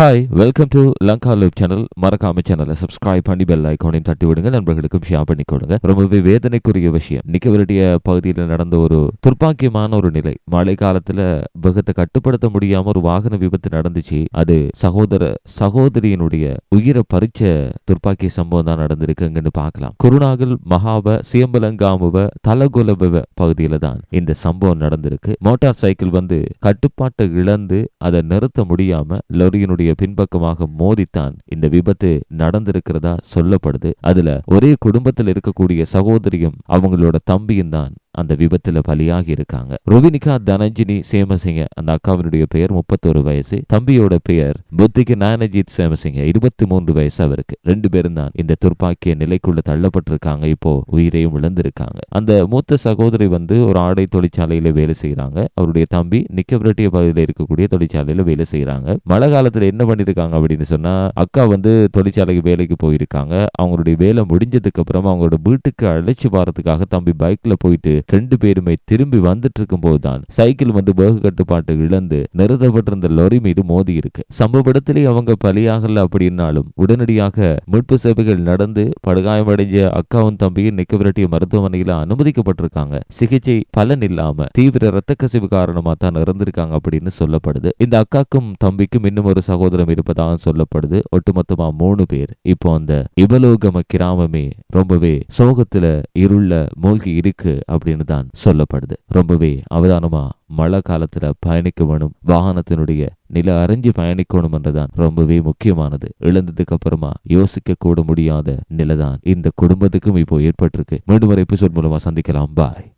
Hi welcome to Lanka loop channel மறக்காம சேனலை subscribe பண்ணி பெல் ஐக்கானையும் தட்டி விடுங்க. நண்பர்களுக்கும் ஷேர் பண்ணி கொடுங்க. ரொம்பவே வேதனைக்குரிய விஷயம். நிக்கவரடிய பகுதியில் நடந்த ஒரு துர்ப்பாக்கியமான ஒரு நிலை. மழை காலத்துல வேகத்தை கட்டுப்படுத்த முடியாம ஒரு வாகன விபத்து நடந்துச்சு. அது சகோதர சகோதரியினுடைய உயிரை பறிச்ச துர்ப்பாக்கிய சம்பவம் தான் நடந்திருக்குங்கன்னு பார்க்கலாம். குருநாகல் மகாவ சியம்பலங்காமுவ தலகுலபவ பகுதியில தான் இந்த சம்பவம் நடந்திருக்கு. மோட்டார் சைக்கிள் வந்து கட்டுப்பாட்டை இழந்து அதை நிறுத்த முடியாம லொரியினுடைய பின்பக்கமாக மோதித்தான். இந்த விபத்து நடந்திருக்கிறதா சொல்லப்படுது. அதுல ஒரே குடும்பத்தில் இருக்கக்கூடிய சகோதரியும் அவங்களோட தம்பியும் தான். அந்த விபத்துல பலியாகி இருக்காங்க. ருவினிகா தனஞ்சினி சேமசிங்க அந்த அக்காவினுடைய பெயர் முப்பத்தோரு வயசு. தம்பியோட பெயர் புத்திக்கு நானஜித் சேமசிங்க இருபத்தி மூன்று வயசு அவருக்கு. ரெண்டு பேரும் தான் இந்த துர்ப்பாக்கிய நிலைக்குள்ள தள்ளப்பட்டிருக்காங்க. இப்போ உயிரையும் இழந்திருக்காங்க. அந்த மூத்த சகோதரி வந்து ஒரு ஆடை தொழிற்சாலையில வேலை செய்யறாங்க அவருடைய தம்பி நிக்கவரட்டிய பகுதியில் இருக்கக்கூடிய தொழிற்சாலையில வேலை செய்யறாங்க மழை காலத்துல என்ன பண்ணிருக்காங்க அப்படின்னு சொன்னா அக்கா வந்து தொழிற்சாலைக்கு வேலைக்கு போயிருக்காங்க. அவங்களுடைய வேலை முடிஞ்சதுக்கு அப்புறம் அவங்களோட வீட்டுக்கு அழைச்சி போறதுக்காக தம்பி பைக்ல போயிட்டு ரெண்டு பேருமே திரும்பி வந்துட்டு இருக்கும் போதுதான் சைக்கிள் வந்து வேக கட்டுப்பாட்டை இழந்து நிறுத்தப்பட்டிருந்த லொரி மீது மோதி இருக்கு. சம்பவ இடத்திலே அவங்க பலியாகல அப்படின்னாலும் உடனடியாக மீட்பு சேவைகள் நடந்து படுகாயமடைஞ்ச அக்காவும் தம்பியும் நிக்க விரட்டிய மருத்துவமனையில அனுமதிக்கப்பட்டிருக்காங்க. சிகிச்சை பலன் இல்லாம தீவிர இரத்த கசிவு காரணமா தான் இறந்திருக்காங்க அப்படின்னு சொல்லப்படுது. இந்த அக்காக்கும் தம்பிக்கும் இன்னும் ஒரு சகோதரம் இருப்பதாக சொல்லப்படுது. ஒட்டுமொத்தமா மூணு பேர். இப்போ அந்த இபலோகம கிராமமே ரொம்பவே சோகத்துல இருள மூழ்கி இருக்கு அப்படி அப்படின்னு தான் சொல்லப்படுது. ரொம்பவே அவதானமா மழை காலத்துல பயணிக்க வேணும் வாகனத்தினுடைய நில அறிஞ்சு பயணிக்கணும் என்றுதான் ரொம்பவே முக்கியமானது. இழந்ததுக்கு அப்புறமா யோசிக்க கூட முடியாத நிலைதான் இந்த குடும்பத்துக்கும் இப்போ ஏற்பட்டிருக்கு. மீண்டும் ஒரு எபிசோட் மூலமா சந்திக்கலாம். பாய்